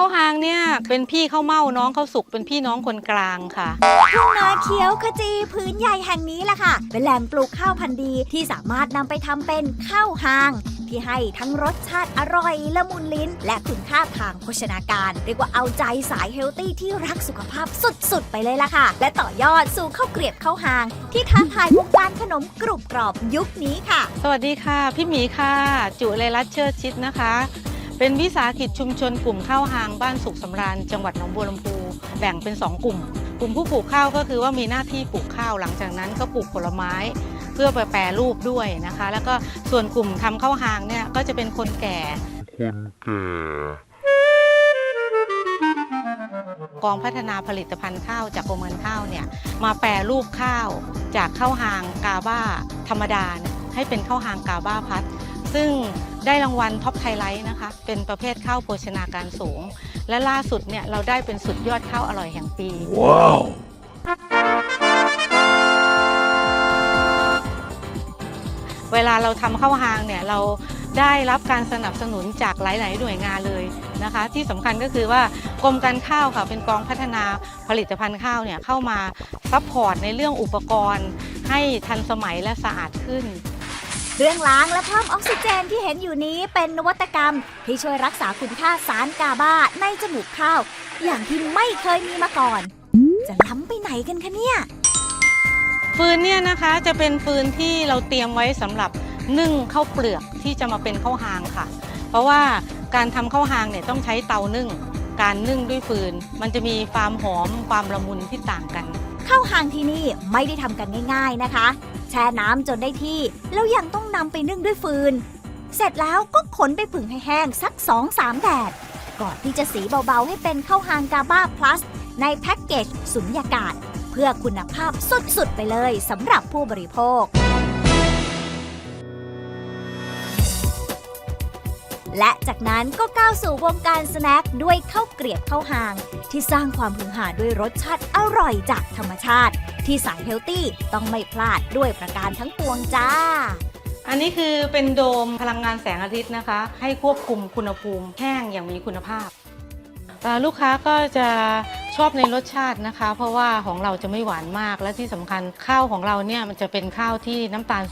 ข้าวหางเนี่ยเป็นพี่ข้าวเม่าน้องข้าวสุกเป็นพี่น้องคนกลางค่ะทุ่งนาเขียวขจีพื้นใหญ่แห่งนี้แหละค่ะ เป็นแหล่งปลูกข้าวพันธุ์ดีที่สามารถนำไปทำเป็นข้าวหาง ที่ให้ทั้งรสชาติอร่อยละมุนลิ้น และคุณค่าทางโภชนาการ เรียกว่าเอาใจสายเฮลตี้ที่รักสุขภาพสุดๆ ไปเลยล่ะค่ะ และต่อยอดสู่ข้าวเกรียบข้าวหาง ที่ท้าทายวงการขนมกรุบกรอบยุคนี้ค่ะ สวัสดีค่ะ พี่หมีค่ะ จุเลรัตน์เชิดชิดนะคะ เป็นวิสาหกิจชุมชนกลุ่มข้าวหางบ้านสุขสำราญจังหวัดหนองบัวลำพูแบ่งเป็น 2 กลุ่ม กลุ่มผู้ปลูกข้าวก็คือว่ามีหน้าที่ปลูกข้าวหลังจากนั้นก็ปลูกผลไม้ เพื่อไปแปรรูปด้วยนะคะ แล้วก็ส่วนกลุ่มทำข้าวหางเนี่ยก็จะเป็นคนแก่คนแก่กองพัฒนาผลิตภัณฑ์ข้าวจากกรมการข้าวเนี่ยมาแปรรูปข้าวจากข้าวหางกาบ้าธรรมดาให้เป็นข้าวหางกาบ้าพัด ซึ่ง ได้รางวัลท็อปไทไลท์นะคะ เป็นประเภทข้าวโภชนาการสูง และล่าสุดเนี่ยเราได้เป็นสุดยอดข้าวอร่อยแห่งปี ว้าว เวลาเราทำข้าวหางเนี่ยเราได้รับการสนับสนุนจากหลาย ๆ หน่วยงานเลยนะคะ ที่สำคัญก็คือว่ากรมการข้าวค่ะเป็นกองพัฒนาผลิตภัณฑ์ข้าวเนี่ยเข้ามาซัพพอร์ตในเรื่องอุปกรณ์ ให้ทันสมัยและสะอาดขึ้น เครื่องล้างและเพิ่มออกซิเจนที่เห็นอยู่นี้เป็นนวัตกรรม ที่ช่วยรักษาคุณค่าสารกาบาในจมูกข้าว อย่างที่ไม่เคยมีมาก่อน จะล้ำไปไหนกันคะเนี่ย ฟืนเนี่ยนะคะจะเป็นฟืนที่เราเตรียมไว้สำหรับนึ่งข้าวเปลือกที่จะมาเป็นข้าวหางค่ะ เพราะว่าการทำข้าวหางเนี่ยต้องใช้เตานึ่ง การนึ่งด้วยฟืน มันจะมีความหอมความละมุนที่ต่างกันข้าวหางที่นี่ไม่ได้ทำกันง่าย ๆนะคะ แช่น้ำจนได้ที่ แล้วยังต้องนำไปนึ่งด้วยฟืน เสร็จแล้วก็ขนไปผึ่งให้แห้งสัก 2-3 แดด ก่อนที่จะสีเบาๆให้เป็นข้าวหางกาบ้าพลัส ในแพ็กเกจสุญญากาศ เพื่อคุณภาพสุดๆไปเลยสำหรับผู้บริโภค และจากนั้นก็ก้าวสู่วงการสแน็คด้วยข้าวเกรียบข้าวหาง ที่สร้างความฮือหาด้วยรสชาติอร่อยจากธรรมชาติ ที่สายเฮลตี้ต้องไม่พลาดด้วยประการทั้งปวงจ้า อันนี้คือเป็นโดมพลังงานแสงอาทิตย์นะคะ ให้ควบคุมคุณภูมิแห้งอย่างมีคุณภาพ ลูกค้าก็จะ ชอบในรสชาตินะคะ เพราะว่าของเราจะไม่หวานมาก และที่สำคัญข้าวของเราเนี่ยมันจะเป็นข้าวที่น้ำตาล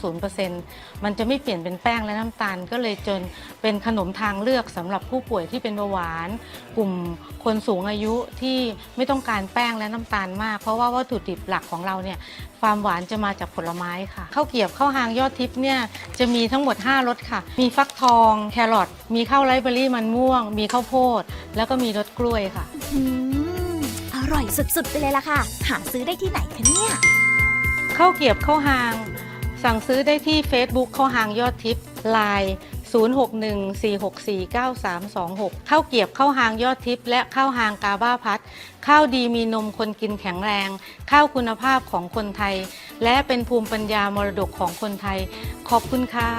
0%มันจะไม่เปลี่ยนเป็นแป้งและน้ำตาล ก็เลยจนเป็นขนมทางเลือกสำหรับผู้ป่วยที่เป็นเบาหวาน กลุ่มคนสูงอายุที่ไม่ต้องการแป้งและน้ำตาลมาก เพราะว่าวัตถุดิบหลักของเราเนี่ยความหวานจะมาจากผลไม้ค่ะข้าวเกรียบข้าวหางยอดทิพย์เนี่ยจะมีทั้งหมด 5รสค่ะ มีฟักทอง แครอทมีข้าวไรซ์เบอรี่มันม่วง มีข้าวโพด แล้วก็มีรสกล้วยค่ะ ร่อยสุดๆ ไปเลยล่ะค่ะ หาซื้อได้ที่ไหนคะเนี่ย ข้าวเกรียบข้าวหาง สั่งซื้อได้ที่ Facebook ข้าวหางยอดทิพย์ไลน์0614649326 ข้าวเกียบข้าวหางยอดทิพย์และข้าวหางกาบ้าพัด ข้าวดีมีนมคนกินแข็งแรง ข้าวคุณภาพของคนไทย และเป็นภูมิปัญญามรดกของคนไทย ขอบคุณค่ะ